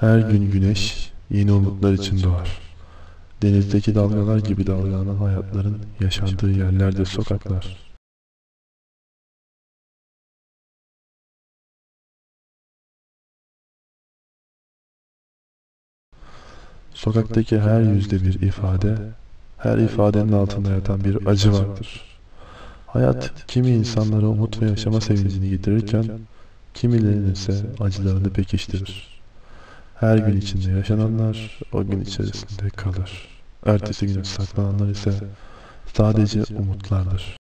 Her gün güneş yeni umutlar için doğar. Denizdeki dalgalar gibi dalgalanan hayatların yaşandığı yerlerde sokaklar. Sokaktaki her yüzde bir ifade, her ifadenin altında yatan bir acı vardır. Hayat kimi insanlara umut ve yaşama sevincini getirirken, kimilerinin ise acılarını pekiştirir. Her gün içinde yaşananlar o gün içerisinde kalır. Ertesi güne saklananlar ise sadece umutlardır.